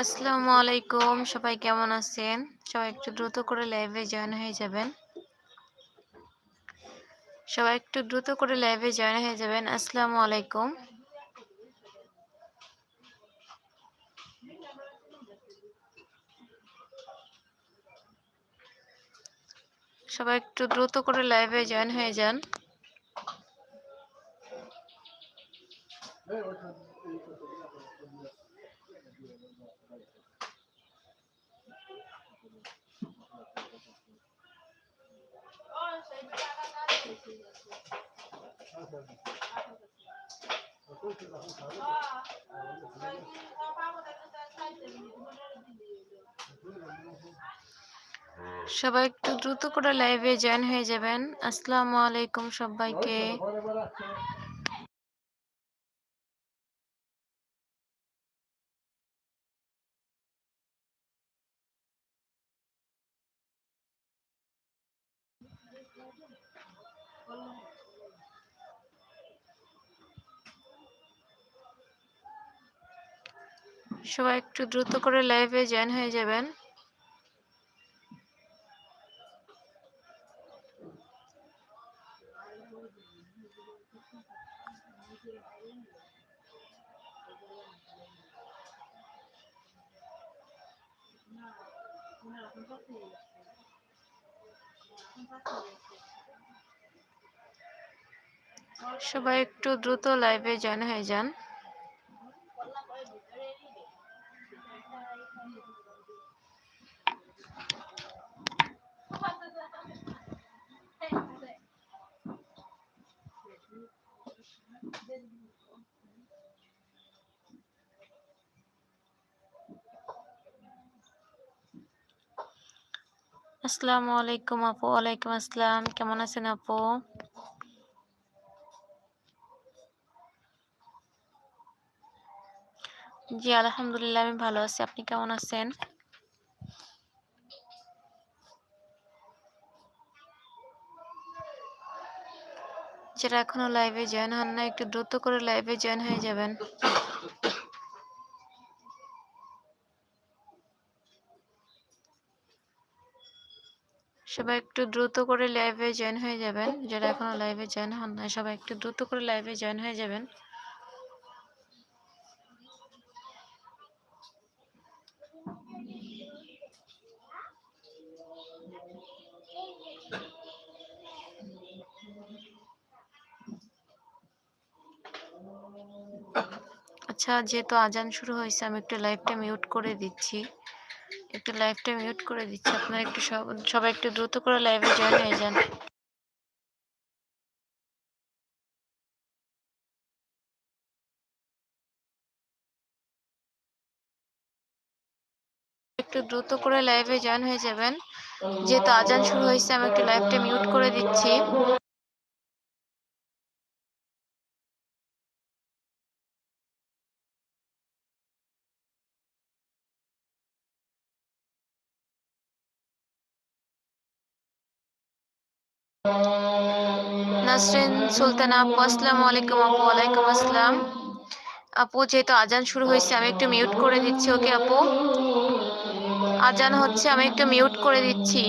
আসসালামু আলাইকুম, সবাই কেমন আছেন? সবাই একটু দ্রুত করে লাইভে জয়েন হয়ে যাবেন। সবাই একটু দ্রুত করে লাইভে জয়েন হয়ে যাবেন। আসসালামু আলাইকুম। সবাই একটু দ্রুত করে লাইভে জয়েন হয়ে যান। সবাই একটু দ্রুত করে লাইভে জয়েন হয়ে যাবেন। আসসালামু আলাইকুম সবাইকে। সবাই একটু দ্রুত করে লাইভে জয়েন হয়ে যাবেন। সবাই একটু দ্রুত লাইভে জয়েন হয়ে যান। আসসালামু আলাইকুম আপু, ওয়ালাইকুম আসসালাম। কেমন আছেন আপু? জি, আলহামদুলিল্লাহ, আমি ভালো আছি। আপনি কেমন আছেন? যারা এখনও লাইভে জয়েন হন না, একটু দ্রুত করে লাইভে জয়েন হয়ে যাবেন। সবাই একটু দ্রুত করে লাইভে জয়েন হয়ে যাবেন। যারা এখনও লাইভে জয়েন হন না সবাই একটু দ্রুত করে লাইভে জয়েন হয়ে যাবেন। আচ্ছা যেহেতু আজান শুরু হয়েছে আমি একটু লাইভটা মিউট করে দিচ্ছি। একটু লাইভটা মিউট করে দিচ্ছি। আপনারা একটু সবাই একটু দ্রুত করে লাইভে জয়েন হয়ে যান। একটু দ্রুত করে লাইভে জয়েন হয়ে যাবেন। যেহেতু আজান শুরু হয়েছে, আমি একটু লাইভটা মিউট করে দিচ্ছি। নাসরিন সুলতানা। আপু, আসসালামু আলাইকুম আপু, ওয়ালাইকুম আসসালাম। আপু, যেহেতু আজান শুরু হয়েছে, আমি একটু মিউট করে দিচ্ছি, ওকে আপু? আজান হচ্ছে, আমি একটু মিউট করে দিচ্ছি।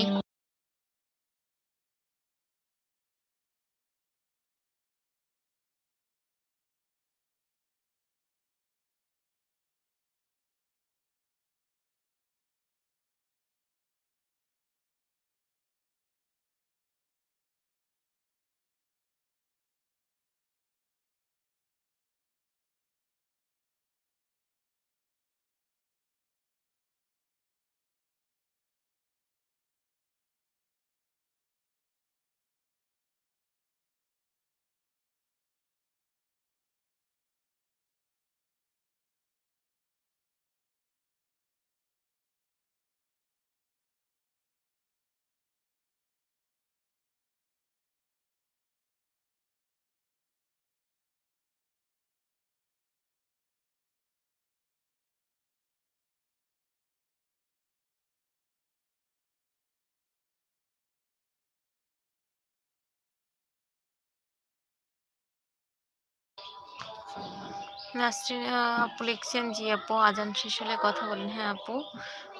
নাসরিন আপু লিখছেন জি আপু, আজান শেষ হলে কথা বলেন। হ্যাঁ আপু,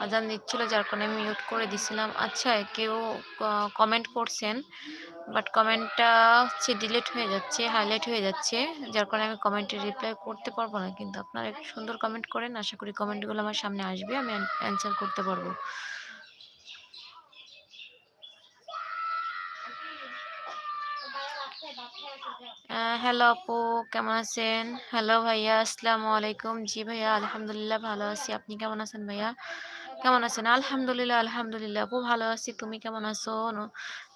আজান দিচ্ছিল যার কারণে মিউট করে দিছিলাম। আচ্ছা কেউ কমেন্ট করছেন বাট কমেন্টটা হচ্ছে ডিলিট হয়ে যাচ্ছে হাইলাইট হয়ে যাচ্ছে, যার কারণে আমি কমেন্টে রিপ্লাই করতে পারব না। কিন্তু আপনারা একটু সুন্দর কমেন্ট করেন, আশা করি কমেন্টগুলো আমার সামনে আসবে, আমি অ্যান্সার করতে পারব। হ্যালো আপু, কেমন আছেন? হ্যালো ভাইয়া, আসসালামু আলাইকুম। জি ভাইয়া, আলহামদুলিল্লাহ ভালো আছি। আপনি কেমন আছেন ভাইয়া? কেমন আছেন? আলহামদুলিল্লাহ আলহামদুলিল্লাহ আপু, ভালো আছি। তুমি কেমন আছো?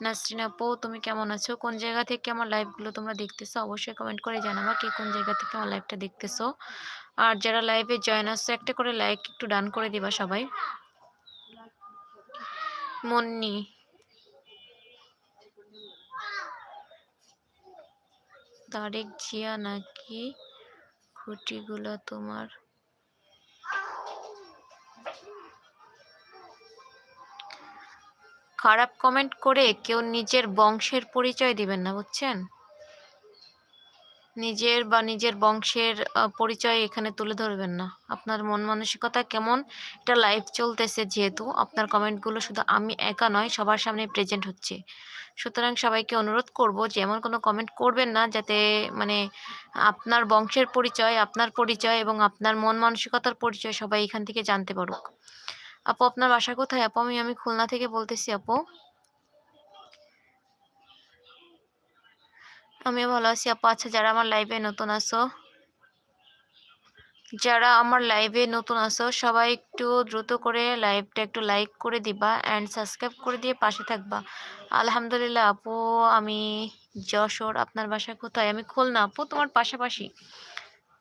নাসরিন আপু, তুমি কেমন আছো? কোন জায়গা থেকে আমার লাইভগুলো তোমরা দেখতেছো, অবশ্যই কমেন্ট করে জানাবা কে কোন জায়গা থেকে আমার লাইভটা দেখতেছো। আর যারা লাইভে জয়েন আসছো একটা করে লাইক একটু ডান করে দিবা সবাই। মুন্নি তারেক জিয়া নাকি খুঁটিগুলো তোমার? খারাপ কমেন্ট করে কেউ নিজের বংশের পরিচয় দিবেন না, বুঝছেন? নিজের বা নিজের বংশের পরিচয় এখানে তুলে ধরবেন না। আপনার মন মানসিকতা কেমন? এটা লাইভ চলতেছে যেহেতু, আপনার কমেন্টগুলো শুধু আমি একা নয়, সবার সামনে প্রেজেন্ট হচ্ছে। সুতরাং সবাইকে অনুরোধ করব যে এমন কোনো কমেন্ট করবেন না যাতে মানে আপনার বংশের পরিচয়, আপনার পরিচয় এবং আপনার মন মানসিকতার পরিচয় সবাই এখান থেকে জানতে পারুক। আপু, আপনার বাসা কোথায়? আপু, আমি আমি খুলনা থেকে বলতেছি, আপু। আমিও ভালো আছি। আপু আচ্ছা যারা আমার লাইভে নতুন আসো যারা আমার লাইভে নতুন আসো সবাই একটু দ্রুত করে লাইভটা একটু লাইক করে দিবা অ্যান্ড সাবস্ক্রাইব করে দিয়ে পাশে থাকবা। আলহামদুলিল্লাহ আপু, আমি যশোর, আপনার বাসা কোথায়? আমি খুলনা। আপু, তোমার পাশাপাশি?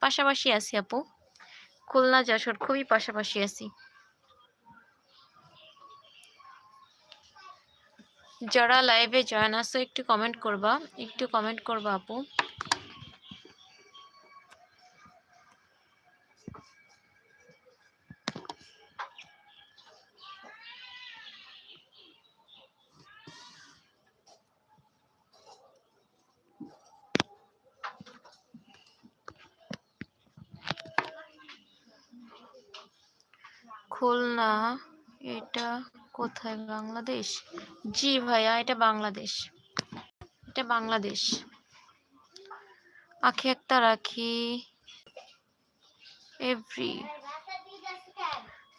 পাশাপাশি আছি আপু। খুলনা, যশোর, খুবই পাশাপাশি আছি। যারা লাইভে জয়েন আসো একটু কমেন্ট করবা। একটু কমেন্ট করবা আপু। খুলনা, এটা কোথায়? বাংলাদেশ? জি ভাইয়া, এটা বাংলাদেশ। এটা বাংলাদেশ। আখি একটা রাখি। এভরি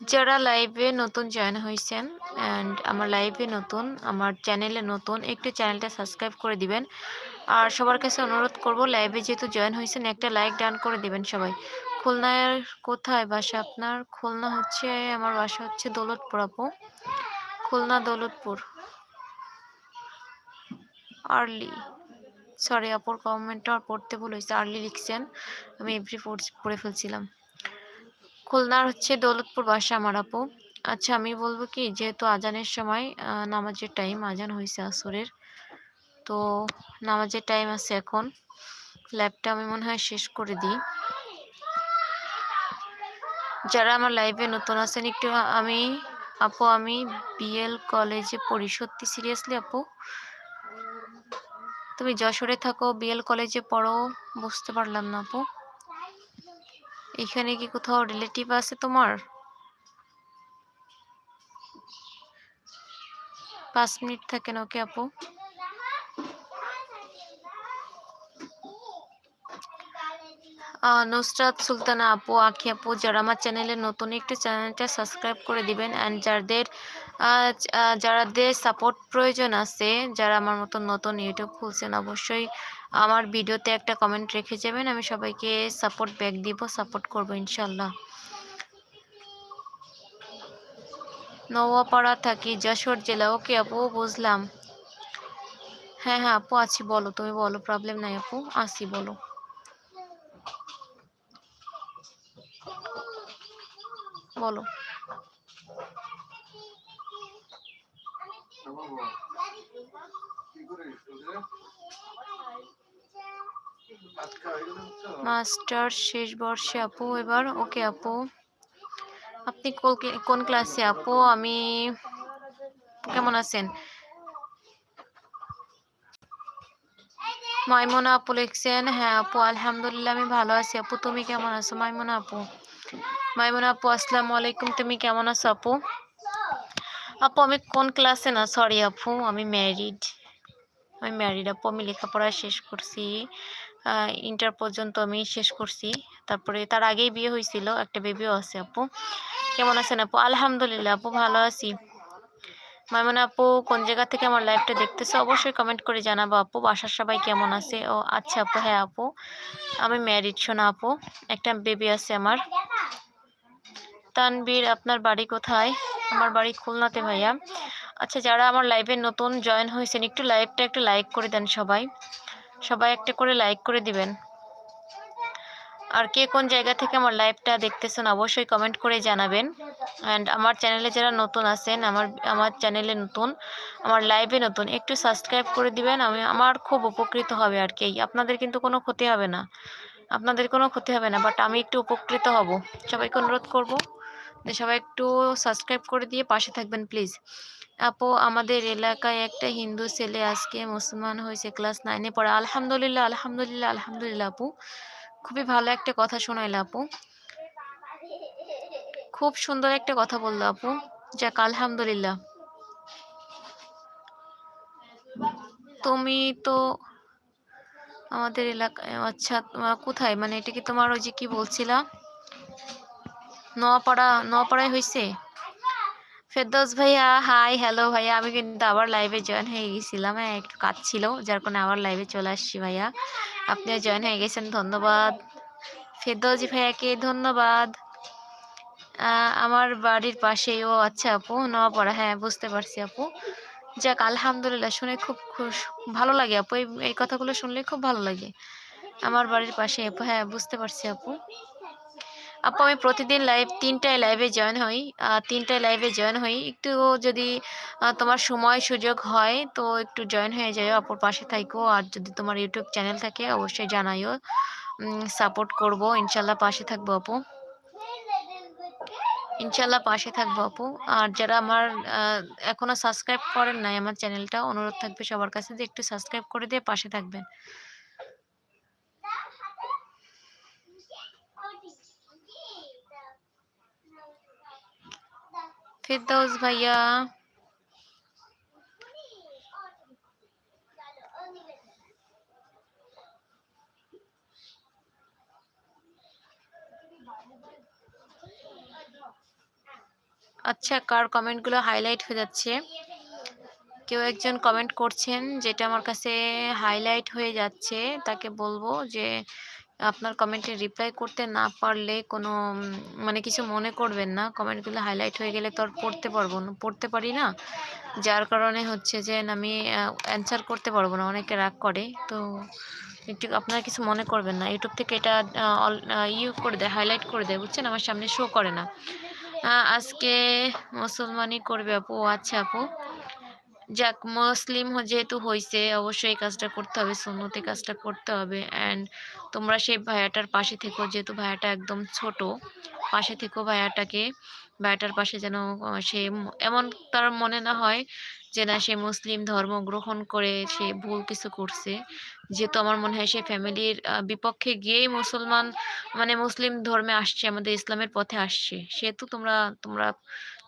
যারা লাইভে নতুন জয়েন হয়েছেন অ্যান্ড আমার লাইভে নতুন, আমার চ্যানেলে নতুন, একটু চ্যানেলটা সাবস্ক্রাইব করে দিবেন। আর সবার কাছে অনুরোধ করব লাইভে যেহেতু জয়েন হয়েছেন একটা লাইক ডান করে দিবেন সবাই। খুলনার কোথায় বাসা আপনার? খুলনা হচ্ছে, আমার বাসা হচ্ছে দৌলতপুর আপু। খুলনা দৌলতপুর। আর্লি। সরি আপুর কমেন্টটা পড়তে ভুল হয়েছে। আর্লি লিখছেন। আমি এভরি পড়ে ফেলছিলাম। খুলনার হচ্ছে দৌলতপুর বাসা আমার আপু। আচ্ছা আমি বলব কি, যেহেতু আজানের সময় নামাজের টাইম আজান হয়েছে আসরের। তো নামাজের টাইম আছে এখন। ল্যাবটা আমি মনে হয় শেষ করে দিই। যারা আমার লাইভে নতুন আছেন, একটু আমি, আপু, আমি বিএল কলেজে পড়ি। সত্যি সিরিয়াসলি আপু? তুমি যশোরে থাকো বিএল কলেজে পড়ো, বুঝতে পারলাম না, আপু। এখানে কি কোথাও রিলেটিভ আছে তোমার? পাঁচ মিনিট থাকেন ওকে আপু? নুসরাত সুলতানা আপু আখি আপু যারা আমার চ্যানেলে নতুন একটু চ্যানেলটা সাবস্ক্রাইব করে দিবেন অ্যান্ড যাদের আহ, সাপোর্ট প্রয়োজন আছে যারা আমার মতন নতুন ইউটিউব খুলছেন অবশ্যই আমার ভিডিওতে একটা কমেন্ট রেখে যাবেন আমি সবাইকে সাপোর্ট ব্যাক দিব সাপোর্ট করব ইনশাল্লাহ নওয়াপাড়া থাকি যশোর জেলা ওকে আপু বুঝলাম। হ্যাঁ হ্যাঁ আপু আছি বলো তুমি বলো প্রবলেম নাই আপু আছি বলো। বলো। মাস্টার শেষ বর্ষে, আপু, এবার? ওকে, আপু। আপনি কোন ক্লাসে? আপু, আমি কেমন আছেন? মাইমুনা আপু লিখছেন হ্যাঁ আপু, আলহামদুলিল্লাহ, আমি ভালো আছি। আপু, তুমি কেমন আছো? মাইমুনা আপু। মাইমুনা আপু, আসসালামু আলাইকুম। তুমি কেমন আছো আপু? আপু, আমি কোন ক্লাসে না? সরি আপু, আমি ম্যারিড আমি ম্যারিড আপু, আমি লেখাপড়া শেষ করছি। ইন্টার পর্যন্ত আমি শেষ করছি। তারপরে তার আগেই বিয়ে হয়েছিল, একটা বেবিও আছে আপু। কেমন আছেন আপু? আলহামদুলিল্লাহ আপু, ভালো আছি। মাইমুনা আপু, কোন জায়গা থেকে আমার লাইভটা দেখতেছে অবশ্যই কমেন্ট করে জানাব আপু। বাসার সবাই কেমন আছে? ও আচ্ছা আপু হ্যাঁ আপু। আমি ম্যারিড শোনা আপু, একটা বেবি আছে আমার। তানবীর আপনার বাড়ি কোথায়? আমার বাড়ি খুলনাতে, ভাইয়া। আচ্ছা যারা আমার লাইভে নতুন জয়েন হয়েছেন, একটু লাইভটা একটু লাইক করে দেন সবাই। সবাই একটা করে লাইক করে দিবেন। আর কে কোন জায়গা থেকে আমার লাইভটা দেখতেছেন, অবশ্যই কমেন্ট করে জানাবেন। অ্যান্ড আমার চ্যানেলে যারা নতুন আছেন, আমার আমার চ্যানেলে নতুন, আমার লাইভে নতুন, একটু সাবস্ক্রাইব করে দিবেন, আমি, আমার খুব উপকৃত হবে আর কি। আপনাদের কিন্তু কোনো ক্ষতি হবে না। আপনাদের কোনো ক্ষতি হবে না বাট আমি একটু উপকৃত হব। সবাইকে অনুরোধ করব। সবাই একটু সাবস্ক্রাইব করে দিয়ে পাশে থাকবেন প্লিজ আপু, আমাদের এলাকায় একটা হিন্দু ছেলে আজকে মুসলমান হয়েছে ক্লাস নাইনে পড়ে। আলহামদুলিল্লাহ আলহামদুলিল্লাহ আলহামদুলিল্লাহ আপু। খুবই ভালো একটা কথা শোনাইল আপু। খুব সুন্দর একটা কথা বলল আপু। যাক, আলহামদুলিল্লাহ। তুমি তো আমাদের এলাকায় আচ্ছা কোথায়? মানে এটা কি তোমার ওই যে কি বলছিলা? নোয়াপাড়া নোয়াপাড়ায় হয়েছে ফেরদৌস ভাইয়া হাই হ্যালো ভাইয়া, আমি কিন্তু আবার লাইভে জয়েন হয়ে গেছিলাম। হ্যাঁ একটু কাজ ছিল, যার কারণে আবার লাইভে চলে আসছি ভাইয়া। আপনিও জয়েন হয়ে গেছেন, ধন্যবাদ। ফেরদৌজি ভাইয়াকে ধন্যবাদ। আমার বাড়ির পাশেই, ও আচ্ছা আপু নোয়াপাড়া হ্যাঁ বুঝতে পারছি আপু। যাক, আলহামদুলিল্লাহ, শুনে খুব খুশ, ভালো লাগে আপু, এই কথাগুলো শুনলে খুব ভালো লাগে। আমার বাড়ির পাশে আপু হ্যাঁ বুঝতে পারছি আপু। আপু, আমি প্রতিদিন লাইভ তিনটায় লাইভে জয়েন হই। তিনটায় লাইভে জয়েন হই। একটু যদি তোমার সময় সুযোগ হয়, তো একটু জয়েন হয়ে যাও আপুর পাশে থাকো আর যদি তোমার ইউটিউব চ্যানেল থাকে, অবশ্যই জানাইও। সাপোর্ট করব। ইনশাল্লাহ পাশে থাকব আপু। ইনশাল্লাহ পাশে থাকব আপু। আর যারা আমার এখনও সাবস্ক্রাইব করেন নাই আমার চ্যানেলটা অনুরোধ থাকবে সবার কাছে যে একটু সাবস্ক্রাইব করে দিয়ে পাশে থাকবেন। ফিরদৌস ভাইয়া। আচ্ছা কার কমেন্টগুলো হাইলাইট হয়ে যাচ্ছে? কেউ একজন কমেন্ট করছেন, যেটা আমার কাছে হাইলাইট হয়ে যাচ্ছে, তাকে বলব যে আপনার কমেন্টে রিপ্লাই করতে না পারলে কোনো মানে কিছু মনে করবেন না। কমেন্টগুলো হাইলাইট হয়ে গেলে তো আর পড়তে পারব না, পড়তে পারি না। যার কারণে হচ্ছে যে, আমি অ্যান্সার করতে পারব না, অনেকে রাগ করে। তো একটু আপনারা কিছু মনে করবেন না। ইউটিউব থেকে এটা ইউ করে দেয় হাইলাইট করে দেয়, বুঝছেন? আমার সামনে শো করে না। আজকে মুসলমানই করবে আপু আচ্ছা আপু। যাক, মুসলিম যেহেতু হয়েছে অবশ্যই এই কাজটা করতে হবে সুন্নতি কাজটা করতে হবে। অ্যান্ড তোমরা সেই ভাইয়াটার পাশে থেকো, যেহেতু ভাইয়াটা একদম ছোট, পাশে থেকো ভাইয়াটাকে। ভাইয়াটার পাশে যেন সে এমন তার মনে না হয় যে না, সে মুসলিম ধর্ম গ্রহণ করে, সে ভুল কিছু করছে। যেহেতু আমার মনে হয় সে ফ্যামিলির বিপক্ষে গিয়েই মুসলমান মানে মুসলিম ধর্মে আসছে, আমাদের ইসলামের পথে আসছে। সেহেতু তোমরা তোমরা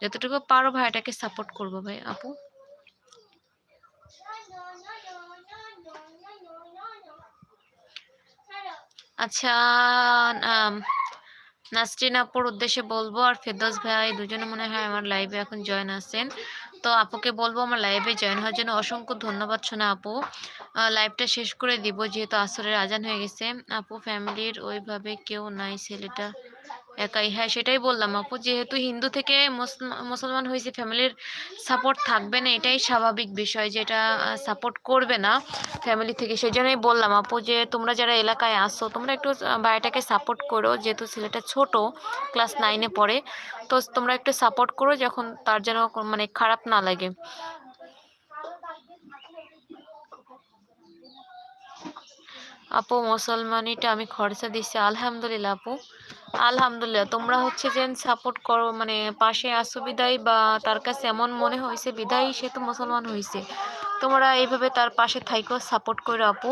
যতটুকু পারো ভাইটাকে সাপোর্ট করব ভাই। আপু? আচ্ছা নাসরিন আপুর উদ্দেশ্যে বলব আর ফেদোস ভাই দুজনে মনে হয় আমার লাইভে এখন জয়েন আছেন। তো আপুকে বলব আমার লাইভে জয়েন হওয়ার জন্য অসংখ্য ধন্যবাদ শোনা আপু। লাইভটা শেষ করে দিব, যেহেতু আসরের আজান হয়ে গেছে। আপু ফ্যামিলির ওইভাবে কেউ নাই, ছেলেটা একাই। হ্যাঁ সেটাই বললাম আপু, যেহেতু হিন্দু থেকে মুসলমান হয়েছে, ফ্যামিলির সাপোর্ট থাকবে না, এটাই স্বাভাবিক বিষয় যেটা সাপোর্ট করবে না ফ্যামিলি থেকে। সেই জন্যই বললাম আপু যে, তোমরা যারা এলাকায় আসো তোমরা একটু ভাইটাকে সাপোর্ট করো, যেহেতু ছেলেটা ছোট ক্লাস নাইনে পড়ে, তো তোমরা একটু সাপোর্ট করো যখন তার যেন মানে খারাপ না লাগে। আপু, মুসলমানিটা আমি খরচা দিচ্ছি, আলহামদুলিল্লাহ আপু। আলহামদুলিল্লাহ। তোমরা হচ্ছে যে সাপোর্ট করো মানে পাশে আসো বিদায় বা তার কাছে এমন মনে হয়েছে বিদায় সে তো মুসলমান হয়েছে। তোমরা এইভাবে তার পাশে থাইকো সাপোর্ট করো আপু।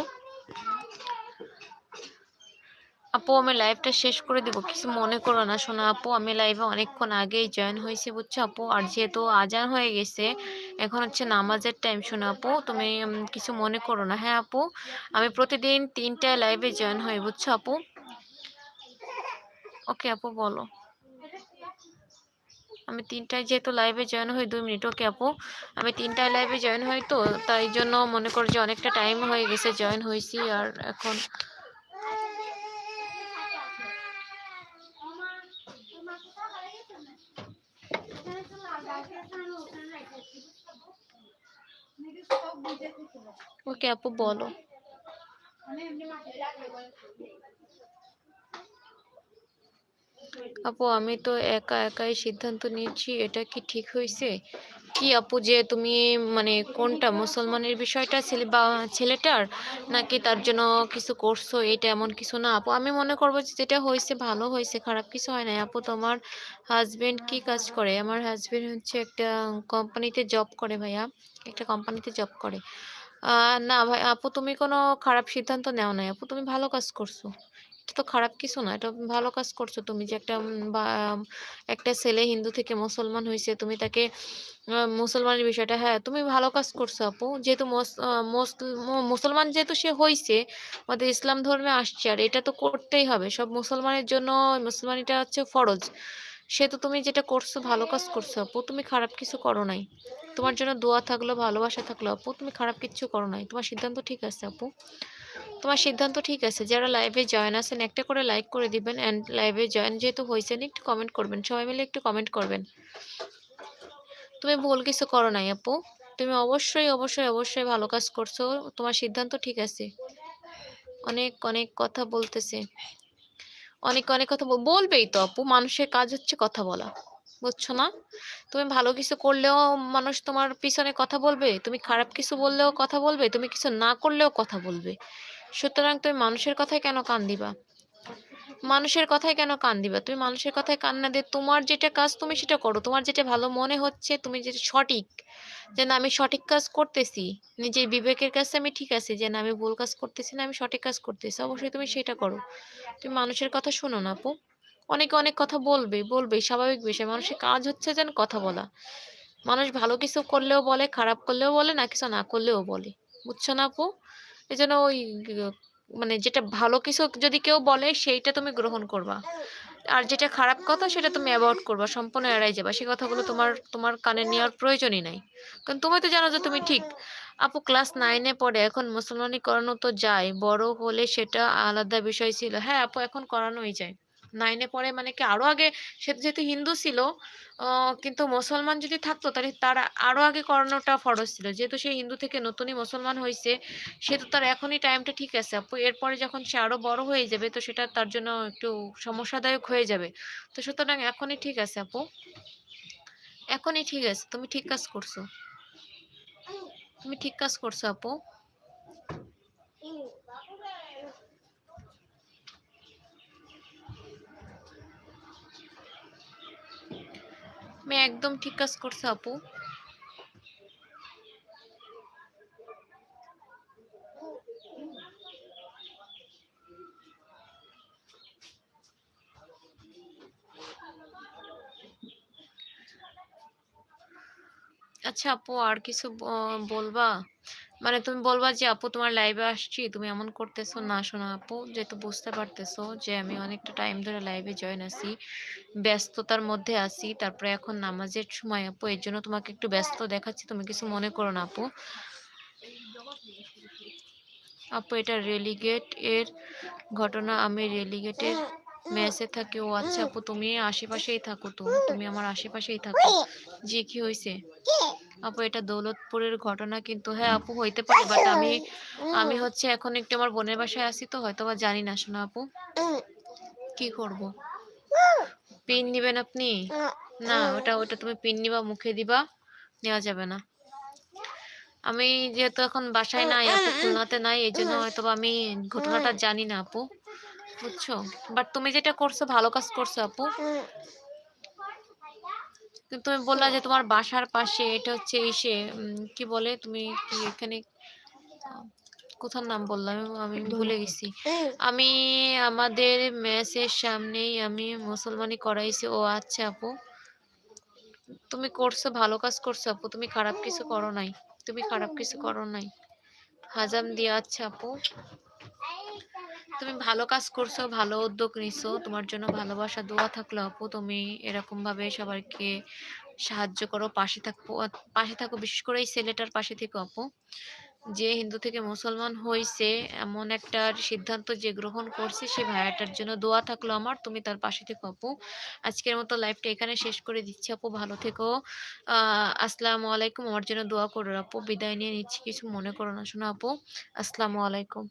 আপু, আমি লাইভটা শেষ করে দিব, কিছু মনে করো না। শোনা আপু, আমি লাইভে অনেকক্ষণ আগেই জয়েন হয়েছি, বুঝছ আপু? আর যেহেতু আজান হয়ে গেছে, এখন হচ্ছে নামাজের টাইম শোনা আপু। তুমি কিছু মনে করো না হ্যাঁ আপু? আমি প্রতিদিন তিনটায় লাইভে জয়েন হই, বুঝছ আপু? ওকে আপু, বলো। আমি তিনটায় যেহেতু লাইভে জয়েন হই, দুই মিনিট ওকে আপু? আমি তিনটায় লাইভে জয়েন হই তো, তাই জন্য মনে করো যে অনেকটা টাইম হয়ে গেছে জয়েন হয়েছি আর এখন ওকে আপু, বলো। আপু, আমি তো একা একাই সিদ্ধান্ত নিয়েছি, এটা কি ঠিক হয়েছে? কি আপু যে তুমি মানে কোনটা, মুসলমানের বিষয়টা, ছেলে বা, ছেলেটার, নাকি তার জন্য কিছু করছ? এটা এমন কিছু না আপু। আমি মনে করব যে যেটা হয়েছে, ভালো হয়েছে, খারাপ কিছু হয় না আপু, তোমার হাজবেন্ড কি কাজ করে? আমার হাজবেন্ড হচ্ছে একটা কোম্পানিতে জব করে ভাইয়া, একটা কোম্পানিতে জব করে। না ভাই, আপু, তুমি কোনো খারাপ সিদ্ধান্ত নেও নাই। আপু, তুমি ভালো কাজ করছ। তো খারাপ কিছু না, এটা ভালো কাজ করছ তুমি যে একটা একটা ছেলে হিন্দু থেকে মুসলমান হয়েছে তুমি তাকে মুসলমানের বিষয়টা হ্যাঁ তুমি ভালো কাজ করছ আপু। যেহেতু মুসলমান যেহেতু সে হয়েছে আমাদের ইসলাম ধর্মে আসছে, আর এটা তো করতেই হবে। সব মুসলমানের জন্য, মুসলমানিটা হচ্ছে ফরজ। সেহেতু তুমি যেটা করছ, ভালো কাজ করছ, আপু। তুমি খারাপ কিছু করো নাই। তোমার জন্য দোয়া থাকল, ভালোবাসা থাকল, আপু। তুমি খারাপ কিছু করো নাই। তোমার সিদ্ধান্ত ঠিক আছে, আপু। তোমার সিদ্ধান্ত ঠিক আছে। যারা লাইভে জয়েন আছেন, একটা করে লাইক করে দিবেন অ্যান্ড লাইভে জয়েন যেহেতু হয়েছেন, একটু কমেন্ট করবেন। সবাই মিলে একটু কমেন্ট করবেন। তুমি ভুল কিছু করো নাই, আপু। তুমি অবশ্যই অবশ্যই অবশ্যই ভালো কাজ করছ। তোমার সিদ্ধান্ত ঠিক আছে। অনেক অনেক কথা বলতেছে। অনেক অনেক কথা বলবেই তো আপু, মানুষের কাজ হচ্ছে কথা বলা, বুঝছ না? তুমি ভালো কিছু করলেও মানুষ তোমার পিছনে কথা বলবে, তুমি খারাপ কিছু বললেও কথা বলবে, তুমি কিছু না করলেও কথা বলবে। সুতরাং তুমি মানুষের কথায় কেন কান দিবা? মানুষের কথায় কেন কান দিবা? তুমি মানুষের কথায় কান না দিয়ে তোমার যেটা কাজ, তুমি সেটা করো। তোমার যেটা ভালো মনে হচ্ছে, তুমি যেটা সঠিক, যে না, আমি সঠিক কাজ করতেছি, নিজের বিবেকের কাছে আমি ঠিক আছে, যে না, আমি ভুল কাজ করতেছি না, আমি সঠিক কাজ করতেছি, অবশ্যই তুমি সেটা করো। তুমি মানুষের কথা শোনো না আপু। অনেকে অনেক কথা বলবে বলবে স্বাভাবিক বিষয়। মানুষের কাজ হচ্ছে যেন কথা বলা। মানুষ ভালো কিছু করলেও বলে, খারাপ করলেও বলে, না, কিছু না করলেও বলে। বুঝছ না আপু? এই জন্য ওই মানে যেটা ভালো কিছু যদি কেউ বলে, সেইটা তুমি গ্রহণ করবা। আর যেটা খারাপ কথা, সেটা তুমি অ্যাভয়েড করবা, সম্পূর্ণ এড়াই যাবা। সেই কথাগুলো তোমার তোমার কানে নেওয়ার প্রয়োজনই নাই। কারণ তুমি তো জানো যে তুমি ঠিক, আপু ক্লাস নাইনে পড়ে, এখন মুসলমানি করানো তো যায়, বড় হলে সেটা আলাদা বিষয় ছিল। হ্যাঁ আপু এখন করানোই যায়। নাইনে পড়ে মানে কি আরও আগে সে যেহেতু হিন্দু ছিল কিন্তু মুসলমান যদি থাকতো তাহলে তার আরও আগে করানোটা ফরজ ছিল। যেহেতু সে হিন্দু থেকে নতুনই মুসলমান হয়েছে সেহেতু তার এখনই টাইমটা ঠিক আছে। আপু, এরপরে যখন সে আরও বড় হয়ে যাবে তো সেটা তার জন্য একটু সমস্যাদায়ক হয়ে যাবে। তো সুতরাং এখনই ঠিক আছে আপু। এখনই ঠিক আছে। তুমি ঠিক কাজ করছ। তুমি ঠিক কাজ করছ আপু। তুমি একদম ঠিক কাজ করছ আপু। আচ্ছা আপু আর কিছু ব- বলবা? মানে তুমি বলবা যে, আপু, তোমার লাইভে আসছি, তুমি এমন করতেছো, না শোনো আপু, যেহেতু বুঝতে পারতেছো যে, আমি অনেকটা টাইম ধরে লাইভে জয়েন আছি, ব্যস্ততার মধ্যে আছি, তারপরে এখন নামাজের সময় আপু, এর জন্য তোমাকে একটু ব্যস্ত দেখাচ্ছি, তুমি কিছু মনে করো না আপু। আপু, এটা রেলিগেট এর ঘটনা, আমি রেলিগেটের ম্যাচে থাকি। ও আচ্ছা আপু, তুমি আশেপাশেই থাকো তো, তুমি আমার আশেপাশেই থাকো। জি, কি হয়েছে আপু এটা দৌলতপুরের ঘটনা কিন্তু হ্যাঁ আপু হইতে পারে বাট আমি আমি হচ্ছে এখন একটু আমার বোনের বাসায় আছি তো হয়তো বা জানি না শোনা আপু। কি করব? পিন নিবেন আপনি? না ওটা ওটা তুমি পিন নিবা মুখে দিবা নেওয়া যাবে না। আমি যেহেতু এখন বাসায় নাই আপু খুলনাতে নাই এই জন্য হয়তো আমি ঘটনাটা জানি না আপু বুঝছ? বাট তুমি যেটা করছ ভালো কাজ করছ আপু। তুমি বললা যে তোমার বাসার পাশে এটা হচ্ছে এসে কি বলে তুমি কি এখানে কোথার নাম বললাম আমি ভুলে গেছি। আমি আমাদের মেসের সামনেই আমি মুসলমানি করাইছি। ও আচ্ছা আপু। তুমি করছ ভালো কাজ করছ আপু। তুমি খারাপ কিছু করো নাই। তুমি খারাপ কিছু করো নাই। হাজাম দিয়ে আচ্ছা আপু। তুমি ভালো কাজ করছ, ভালো উদ্যোগ নিছো। তোমার জন্য ভালোবাসা দোয়া থাকল আপু। তুমি এরকম ভাবে সবাইকে সাহায্য করো, পাশে থাকো পাশে থাকো। বিশেষ করে এই ছেলেটার পাশে থেকে আপু। যে হিন্দু থেকে মুসলমান হয়েছে এমন একটা সিদ্ধান্ত যে গ্রহণ করছে সে ভাইয়াটার জন্য দোয়া থাকল আমার। তুমি তার পাশে থেকো আপু। আজকের মতো লাইভটা এখানে শেষ করে দিচ্ছি আপু। ভালো থেকো। আসসালামু আলাইকুম। আমার জন্য দোয়া করো আপু। বিদায় নিয়ে নিচ্ছি। কিছু মনে করো না শোনো আপু। আসসালামু আলাইকুম।